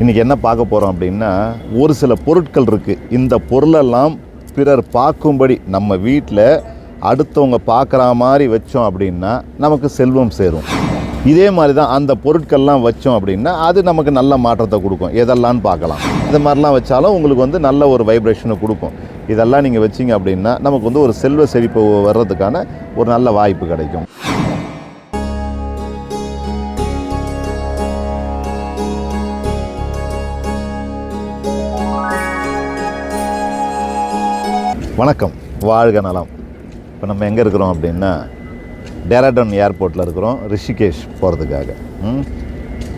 இன்றைக்கி என்ன பார்க்க போகிறோம் அப்படின்னா ஒரு சில பொருட்கள் இருக்குது இந்த பொருளெல்லாம் பிறர் பார்க்கும்படி நம்ம வீட்டில் அடுத்தவங்க பார்க்குற மாதிரி வச்சோம் அப்படின்னா நமக்கு செல்வம் சேரும். இதே மாதிரி தான் அந்த பொருட்கள்லாம் வச்சோம் அப்படின்னா அது நமக்கு நல்ல மாற்றத்தை கொடுக்கும். எதெல்லாம்னு பார்க்கலாம். இந்த மாதிரிலாம் வச்சாலும் உங்களுக்கு வந்து நல்ல ஒரு வைப்ரேஷனை கொடுக்கும். இதெல்லாம் நீங்கள் வச்சிங்க அப்படின்னா நமக்கு வந்து ஒரு செல்வ செழிப்பு வர்றதுக்கான ஒரு நல்ல வாய்ப்பு கிடைக்கும். வணக்கம். வாழ்க நலம். இப்போ நம்ம எங்கே இருக்கிறோம் அப்படின்னா டேராடன் ஏர்போர்ட்டில் இருக்கிறோம் ரிஷிகேஷ் போகிறதுக்காக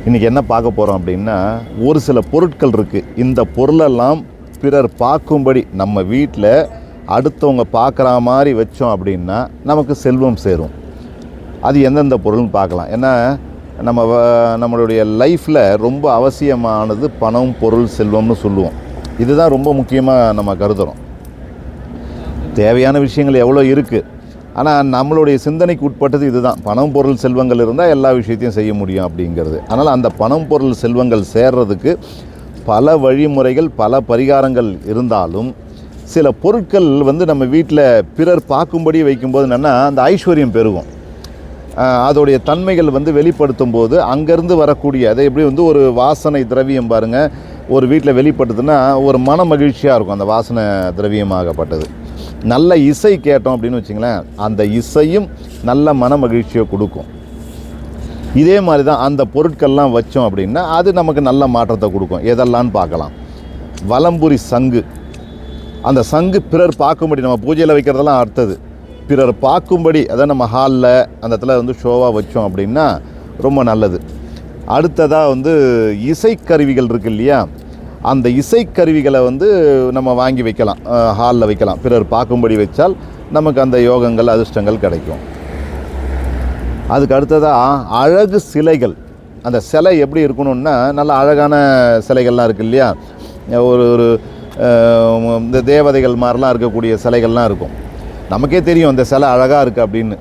இன்றைக்கி என்ன பார்க்க போகிறோம் அப்படின்னா ஒரு சில பொருட்கள் இருக்குது இந்த பொருளெல்லாம் பிறர் பார்க்கும்படி நம்ம வீட்டில் அடுத்தவங்க பார்க்குற மாதிரி வச்சோம் அப்படின்னா நமக்கு செல்வம் சேரும். அது எந்தெந்த பொருள்னு பார்க்கலாம். ஏன்னா நம்ம வ- நம்மளுடைய லைஃப்பில் ரொம்ப அவசியமானது பணம் பொருள் செல்வம்னு சொல்லுவோம். இதுதான் ரொம்ப முக்கியமாக நம்ம கருதுகிறோம் தேவையான விஷயங்கள் எவ்வளோ இருக்குது ஆனால் நம்மளுடைய சிந்தனைக்கு உட்பட்டது இதுதான். பணம் பொருள் செல்வங்கள் இருந்தால் எல்லா விஷயத்தையும் செய்ய முடியும் அப்படிங்கிறது. அதனால் அந்த பணம் பொருள் செல்வங்கள் சேர்றதுக்கு பல வழிமுறைகள் பல பரிகாரங்கள் இருந்தாலும் சில பொருட்கள் வந்து நம்ம வீட்டில் பிறர் பார்க்கும்படி வைக்கும்போது என்னென்னா அந்த ஐஸ்வர்யம் பெருகும். அதோடைய தன்மைகள் வந்து வெளிப்படுத்தும் போது அங்கேருந்து வரக்கூடிய அதை எப்படி வந்து ஒரு வாசனை திரவியம் பாருங்கள் ஒரு வீட்டில் வெளிப்பட்டதுன்னா ஒரு மன மகிழ்ச்சியாக இருக்கும். அந்த வாசனை திரவியமாகப்பட்டது. நல்ல இசை கேட்டோம் அப்படின்னு வச்சிங்களேன் அந்த இசையும் நல்ல மன மகிழ்ச்சியை கொடுக்கும். இதே மாதிரி தான் அந்த பொருட்கள்லாம் வச்சோம் அப்படின்னா அது நமக்கு நல்ல மாற்றத்தை கொடுக்கும். எதெல்லாம்னு பார்க்கலாம். வலம்புரி சங்கு. அந்த சங்கு பிறர் பார்க்கும்படி நம்ம பூஜையில் வைக்கிறதெல்லாம் அடுத்தது. பிறர் பார்க்கும்படி அதான் நம்ம ஹாலில் அந்த இடத்துல வந்து ஷோவாக வச்சோம் அப்படின்னா ரொம்ப நல்லது. அடுத்ததாக வந்து இசைக்கருவிகள் இருக்கு இல்லையா? அந்த இசைக்கருவிகளை வந்து நம்ம வாங்கி வைக்கலாம் ஹாலில் வைக்கலாம். பிறர் பார்க்கும்படி வச்சால் நமக்கு அந்த யோகங்கள் அதிர்ஷ்டங்கள் கிடைக்கும். அதுக்கு அடுத்ததாக அழகு சிலைகள். அந்த சிலை எப்படி இருக்கணும்னா நல்ல அழகான சிலைகள்லாம் இருக்கு இல்லையா? ஒரு ஒரு இந்த தேவதைகள் மாதிரிலாம் இருக்கக்கூடிய சிலைகள்லாம் இருக்கும். நமக்கே தெரியும் அந்த சிலை அழகாக இருக்குது அப்படின்னு.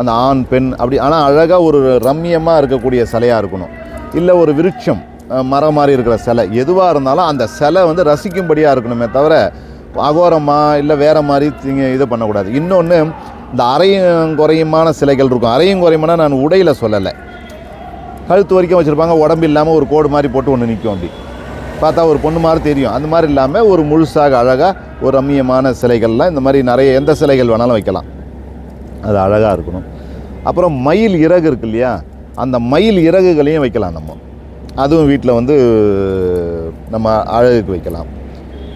அந்த ஆண் பெண் அப்படி ஆனால் அழகாக ஒரு ரம்மியமாக இருக்கக்கூடிய சிலையாக இருக்கணும். இல்லை ஒரு விருட்சம். மரம் மாதிரி இருக்கிற சிலை. எதுவாக இருந்தாலும் அந்த சிலை வந்து ரசிக்கும்படியாக இருக்கணுமே தவிர அகோரமாக இல்லை வேறு மாதிரி நீங்கள் இது பண்ணக்கூடாது. இன்னொன்று இந்த அரையும் குறையுமான சிலைகள் இருக்கும். அரையும் குறையுமானா நான் உடையில் சொல்லலை. கழுத்து வரைக்கும் வச்சுருப்பாங்க உடம்பு இல்லாமல் ஒரு கோடு மாதிரி போட்டு ஒன்று நிற்கும் அப்படி. பார்த்தா ஒரு பொண்ணு மாதிரி தெரியும். அந்த மாதிரி இல்லாமல் ஒரு முழுசாக அழகாக ஒரு ரம்மியமான சிலைகள்லாம் இந்த மாதிரி நிறைய எந்த சிலைகள் வேணாலும் வைக்கலாம். அது அழகாக இருக்கணும். அப்புறம் மயில் இறகு இருக்கு இல்லையா? அந்த மயில் இறகுகளையும் வைக்கலாம் நம்ம. அதுவும் வீட்டில் வந்து நம்ம அழகுக்கு வைக்கலாம்.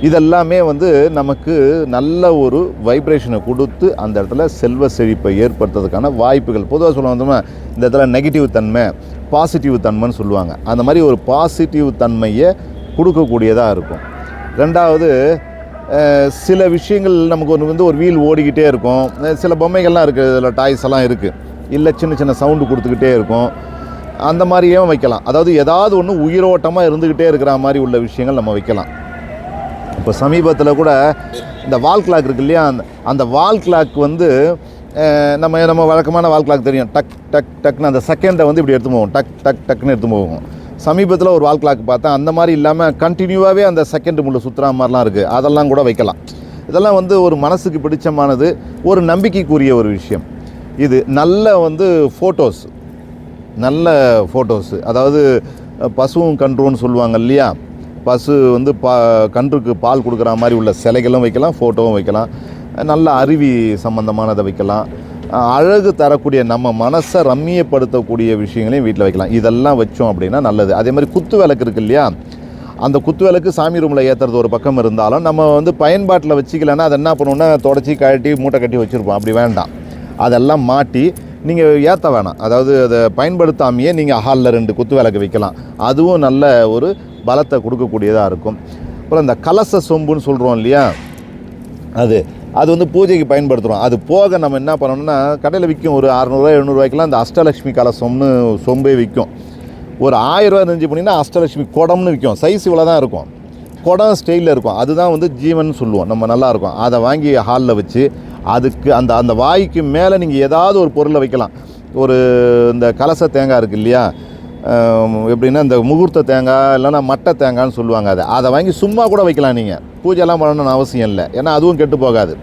இதெல்லாமே வந்து நமக்கு நல்ல ஒரு வைப்ரேஷனை கொடுத்து அந்த இடத்துல செல்வ செழிப்பை ஏற்படுத்துறதுக்கான வாய்ப்புகள். பொதுவாக சொல்லுவாங்க இந்த இடத்துல நெகட்டிவ் தன்மை பாசிட்டிவ் தன்மைன்னு சொல்லுவாங்க. அந்த மாதிரி ஒரு பாசிட்டிவ் தன்மையை கொடுக்கக்கூடியதாக இருக்கும். ரெண்டாவது சில விஷயங்கள் நமக்கு ஒன்று வந்து ஒரு வீல் ஓடிக்கிட்டே இருக்கும். சில பொம்மைகள்லாம் இருக்குது இதில் டாய்ஸ் எல்லாம் இருக்குது இல்லை சின்ன சின்ன சவுண்டு கொடுத்துக்கிட்டே இருக்கும். அந்த மாதிரியும் வைக்கலாம். அதாவது ஏதாவது ஒன்று உயிரோட்டமாக இருந்துக்கிட்டே இருக்கிற மாதிரி உள்ள விஷயங்கள் நம்ம வைக்கலாம். இப்போ சமீபத்தில் கூட இந்த வால் கிளாக் இருக்கு இல்லையா? அந்த அந்த வால் கிளாக் வந்து நம்ம நம்ம வழக்கமான வால் கிளாக் தெரியும். டக் டக் டக்னு அந்த செகண்டை வந்து இப்படி எடுத்து போவோம் டக் டக் டக்னு எடுத்து போவோம் சமீபத்தில் ஒரு வால் கிளாக் பார்த்தா அந்த மாதிரி இல்லாமல் கண்டினியூவாகவே அந்த செகண்ட் முள்ள சுற்றுற மாதிரிலாம் இருக்குது அதெல்லாம் கூட வைக்கலாம். இதெல்லாம் வந்து ஒரு மனசுக்கு பிடிச்சமானது ஒரு நம்பிக்கைக்குரிய ஒரு விஷயம். இது நல்ல வந்து ஃபோட்டோஸ் நல்ல ஃபோட்டோஸு அதாவது பசுவும் கன்றுன்னு சொல்லுவாங்க இல்லையா? பசு வந்து பா கன்றுக்கு பால் கொடுக்குற மாதிரி உள்ள சிலைகளும் வைக்கலாம் ஃபோட்டோவும் வைக்கலாம். நல்ல அருவி சம்மந்தமானதை வைக்கலாம். அழகு தரக்கூடிய நம்ம மனசை ரம்மியப்படுத்தக்கூடிய விஷயங்களையும் வீட்டில் வைக்கலாம். இதெல்லாம் வச்சோம் அப்படின்னா நல்லது. அதே மாதிரி குத்து விளக்கு இருக்கு இல்லையா? அந்த குத்து விளக்கு சாமி ரூமில் ஏற்றுறது ஒரு பக்கம் இருந்தாலும் நம்ம வந்து பயன்பாட்டில் வச்சுக்கலன்னா அதை என்ன பண்ணுவோம்னா தொடச்சி கழட்டி மூட்டை கட்டி வச்சுருப்போம். அப்படி வேண்டாம். அதெல்லாம் மாட்டி நீங்கள் ஏற்ற வேணாம். அதாவது அதை பயன்படுத்தாமையே நீங்கள் ஹாலில் ரெண்டு குத்து விளக்கு வைக்கலாம். அதுவும் நல்ல ஒரு பலத்தை கொடுக்கக்கூடியதாக இருக்கும். அப்புறம் இந்த கலச சொம்புன்னு சொல்கிறோம் இல்லையா? அது அது வந்து பூஜைக்கு பயன்படுத்துகிறோம் அது போக நம்ம என்ன பண்ணணும்னா கடையில் விற்கும் ஒரு அறநூறுவா எழுநூறுவாய்க்கெலாம் அந்த அஷ்டலட்சுமி கலசம்னு சொம்பே விற்கும் ஒரு ஆயிரரூவா நெஞ்சு பண்ணிங்கன்னா அஷ்டலட்சுமி குடம்னு விற்கும் சைஸ் இவ்வளோ தான் இருக்கும். குடம் ஸ்டைலில் இருக்கும். அதுதான் வந்து ஜீவன் சொல்லுவோம். நம்ம நல்லா இருக்கும். அதை வாங்கி ஹாலில் வச்சு அதுக்கு அந்த அந்த வாய்க்கு மேலே நீங்கள் ஏதாவது ஒரு பொருளை வைக்கலாம். ஒரு இந்த கலச தேங்காய் இருக்கு இல்லையா? எப்படின்னா இந்த முகூர்த்த தேங்காய் இல்லைன்னா மட்டை தேங்காய்னு சொல்லுவாங்க அதை. அதை வாங்கி சும்மா கூட வைக்கலாம் நீங்கள் பூஜைலாம் பண்ணணும்னு அவசியம் இல்லை. ஏன்னா அதுவும் கெட்டு போகாது.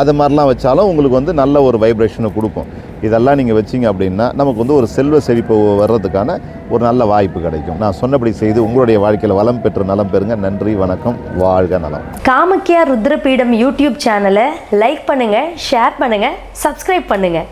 அது மாதிரிலாம் வச்சாலும் உங்களுக்கு வந்து நல்ல ஒரு வைப்ரேஷனை கொடுக்கும். இதெல்லாம் நீங்கள் வச்சிங்க அப்படின்னா நமக்கு வந்து ஒரு செல்வ செழிப்பு வர்றதுக்கான ஒரு நல்ல வாய்ப்பு கிடைக்கும். நான் சொன்னபடி செய்து உங்களுடைய வாழ்க்கையில் வளம் பெற்று நலம் பெறுங்க. நன்றி வணக்கம் வாழ்க நலம். காமக்கியா ருத்ரபீடம் யூடியூப் சேனலை லைக் பண்ணுங்கள் ஷேர் பண்ணுங்கள் சப்ஸ்கிரைப் பண்ணுங்கள்